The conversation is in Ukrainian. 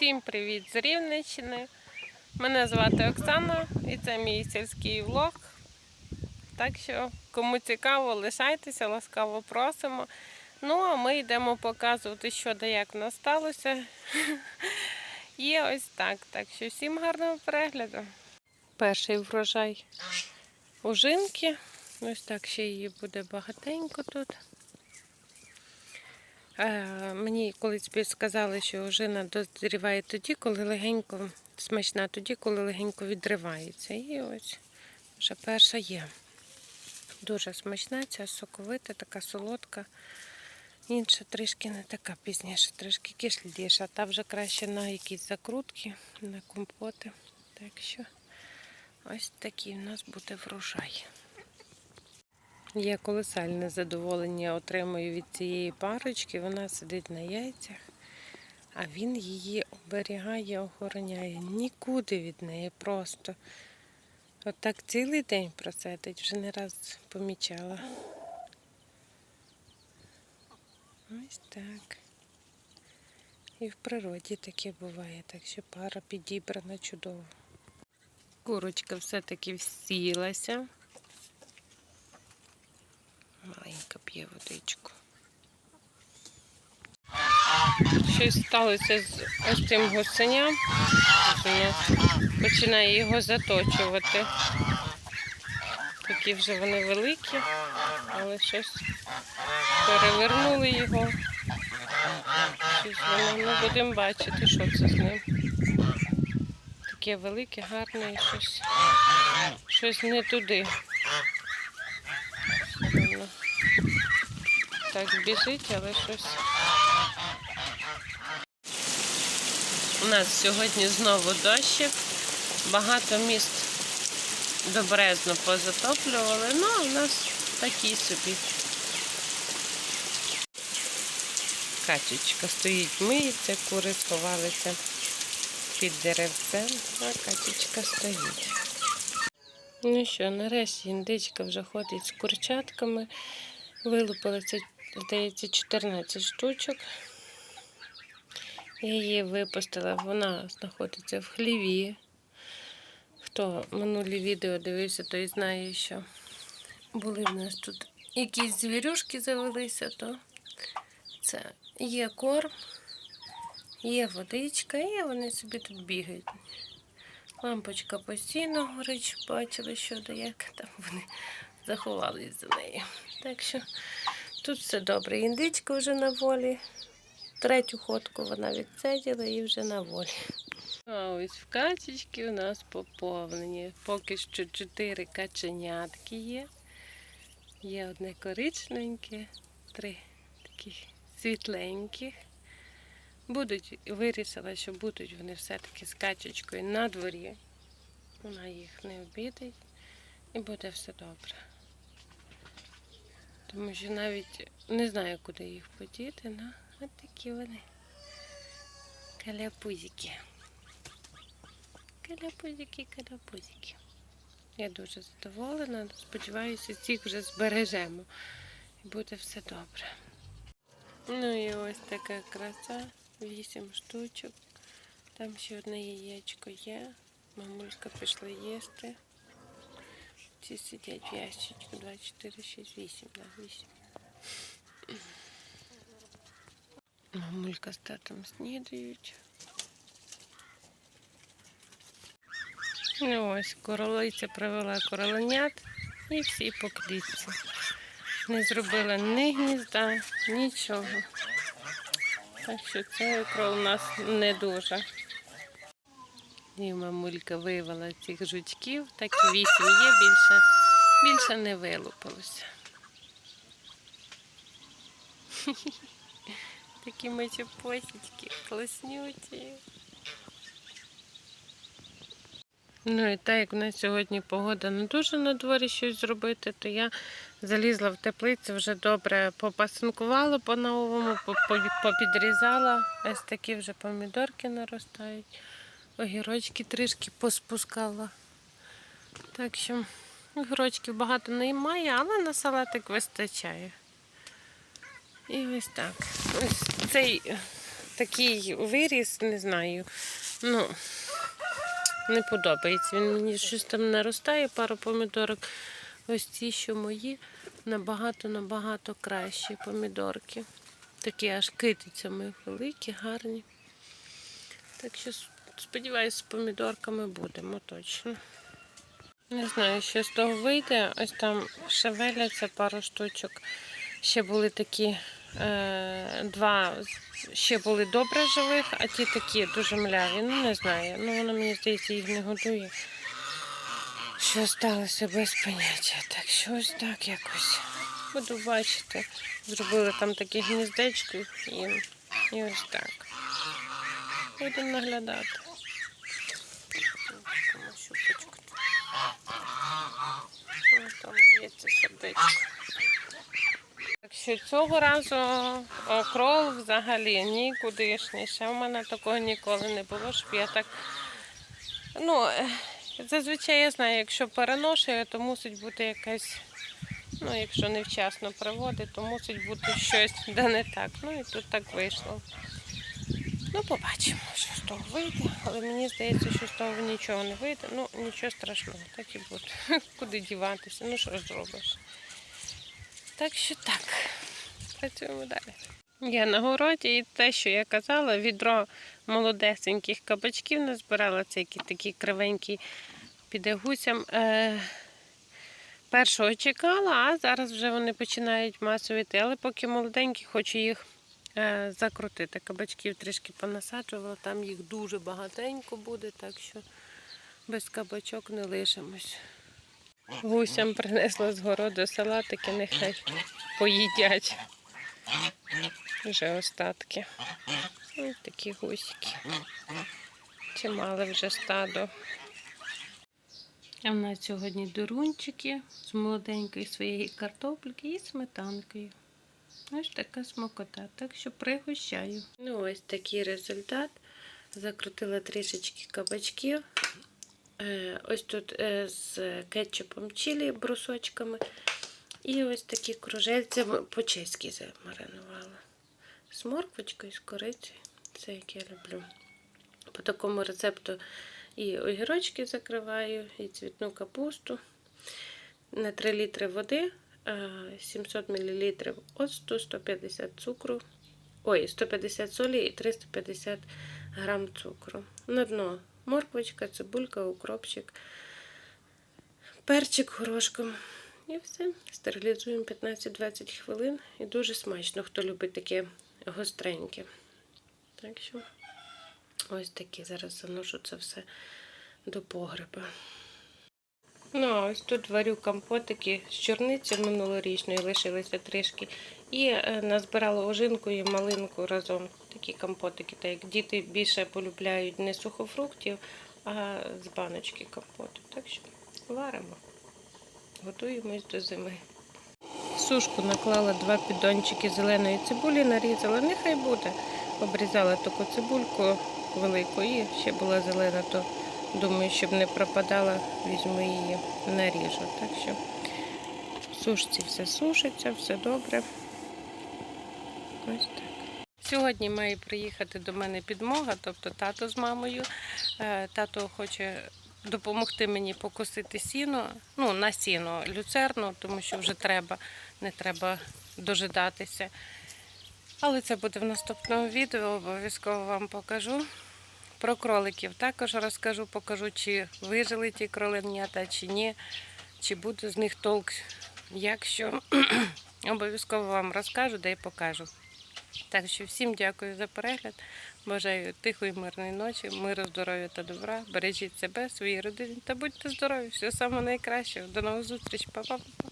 Всім привіт з Рівненщини. Мене звати Оксана і це мій сільський влог. Так що, кому цікаво, лишайтеся, ласкаво просимо. Ну, а ми йдемо показувати, що де як нас сталося. Є ось так. Так що всім гарного перегляду. Перший врожай ужинки. Ось так ще її буде багатенько тут. Мені колись підсказали, що ожина дозріває тоді, коли легенько, смачна тоді, коли легенько відривається. І ось вже перша є. Дуже смачна, ця соковита, така солодка. Інша трішки не така пізніше, трішки кисліша. Та вже краще на якісь закрутки, на компоти. Так що ось такий у нас буде врожай. Я колосальне задоволення отримую від цієї парочки. Вона сидить на яйцях, а він її оберігає, охороняє. Нікуди від неї просто. От цілий день просидить, вже не раз помічала. Ось так. І в природі таке буває, так що пара підібрана чудово. Курочка все-таки всілася. Маленька п'є водичку. Щось сталося з ось цим гусеням. Починає його заточувати. Такі вже вони великі, але щось перевернули його. Щось воно, ну будемо бачити, що це з ним. Таке велике, гарне щось, щось не туди. Воно так біжить, але щось. У нас сьогодні знову дощик. Багато міст добрезно позатоплювали, ну а в нас такі собі. Качечка стоїть, миється, кури сховалися під деревцем, а качечка стоїть. Ну що, нарешті індичка вже ходить з курчатками. Вилупилося, здається, 14 штучок. Я її випустила, вона знаходиться в хліві. Хто минулі відео дивився, той знає, що були в нас тут якісь звірюшки завелися, то це є корм, є водичка, і вони собі тут бігають. Лампочка постійно горить, бачили, що де як там вони заховались за нею. Так що тут все добре. Індичка вже на волі. Третю ходку вона відсиділа і вже на волі. А ось в качечки у нас поповнені. Поки що чотири каченятки є. Є одне коричненьке, три таких світленьких. Будуть, вирішила, що будуть вони все-таки з качечкою на дворі. Вона їх не обідить і буде все добре. Тому що навіть не знаю, куди їх подіти, ну, от такі вони. Каляпузики. Каляпузики, каляпузики. Я дуже задоволена, сподіваюся, цих вже збережемо. І буде все добре. Ну і ось така краса. Вісім штучок. Там ще одне яєчко є. Мамулька пішла їсти. Ці сидять в ящичку 2, 4, 6, 8, да, 8. Мамулька з татом снідають. Ну ось, королиця привела короленят і всі по клітці. Не зробила ні гнізда, нічого. Так що це ікра у нас не дуже. І мамулька вивела цих жучків, так і вісім є, більше, більше не вилупилося. Такі мечепосічки, класнюті. Ну і так як в нас сьогодні погода не дуже на дворі щось зробити, то я залізла в теплицю, вже добре попасинкувала по-новому, по- по- попідрізала. Ось такі вже помідорки наростають. Огірочки трішки поспускала. Так що огірочків багато немає, але на салатик вистачає. І ось так. Ось цей такий виріс, не знаю. Ну, не подобається. Він мені щось там наростає, пару помідорок. Ось ці, що мої, набагато-набагато кращі помідорки. Такі аж китицями великі, гарні. Так що с- сподіваюся, з помідорками будемо точно. Не знаю, що з того вийде. Ось там шевеляться пару штучок. Ще були такі е, два, ще були добре живих, а ті такі дуже мляві. Ну, не знаю. Ну, воно мені здається, їх не годує. Що сталося без поняття. Так що ось так якось. Буду бачити. Зробили там такі гніздечко і, і ось так. Будемо наглядати. Тому щупочку. Це сердечко. Так цього разу окрол взагалі нікудишній. Ще в мене такого ніколи не було, щоб я так. Ну, е, зазвичай я знаю, якщо переношую, то мусить бути якась. Ну, якщо невчасно приводить, то мусить бути щось де не так. Ну і тут так вийшло. Ну, побачимо, що з того вийде. Але мені здається, що з того нічого не вийде. Ну, нічого страшного, так і буде. Куди діватися? Ну що зробиш? Так що так, працюємо далі. Я на городі і те, що я казала, відро молодесеньких кабачків назбирала, це які такі кривенькі піде гусям. Е, першого чекала, а зараз вже вони починають масовіти. Але поки молоденькі, хочу їх закрутити. Кабачків трішки понасаджувала, там їх дуже багатенько буде, так що без кабачок не лишимось. Гусям принесла з городу салатики, нехай поїдять. Вже остатки. Ось такі гусики. Чимале вже стадо. А в нас сьогодні дурунчики з молоденької своєї картопельки і сметанкою. Ось така смакота, так що пригощаю. Ну, ось такий результат. Закрутила трішечки кабачків. Е, Ось тут е, з кетчупом чилі брусочками. І ось такі кружельцями по-чеськи замаринувала. З морквочкою, з корицею. Це як я люблю. По такому рецепту і огірочки закриваю, і цвітну капусту. На 3 літри води, 700 мл оцту, 150 цукру. Ой, 150 солі і 350 грам цукру. На дно морквочка, цибулька, укропчик, перчик горошком. І все. Стерилізуємо 15-20 хвилин. І дуже смачно, хто любить таке гостреньке. Так що ось такі. Зараз заношу це все до погреба. Ну, а ось тут варю компотики з чорниці минулорічної, лишилися трішки. І е, назбирала ожинку і малинку разом. Такі компотики, так як діти більше полюбляють не сухофруктів, а з баночки компоту. Так що варимо. Готуємось до зими. Сушку наклала два піддончики зеленої цибулі, нарізала. Нехай буде. Обрізала таку цибульку велику і ще була зелена, то думаю, щоб не пропадала, візьму її, наріжу. Так що в сушці все сушиться, все добре. Ось так. Сьогодні має приїхати до мене підмога, тобто тато з мамою. Е, Тато хоче допомогти мені покосити сіно, ну, на сіно люцерну, тому що вже треба, не треба дожидатися. Але це буде в наступному відео, обов'язково вам покажу. Про кроликів також розкажу, покажу, чи вижили ті кроленята, чи ні, чи буде з них толк, якщо обов'язково вам розкажу, да й покажу. Так що всім дякую за перегляд. Бажаю тихої, мирної ночі, миру, здоров'я та добра. Бережіть себе, свої родини та будьте здорові. Самого найкращого. До нових зустріч. Па-па-па.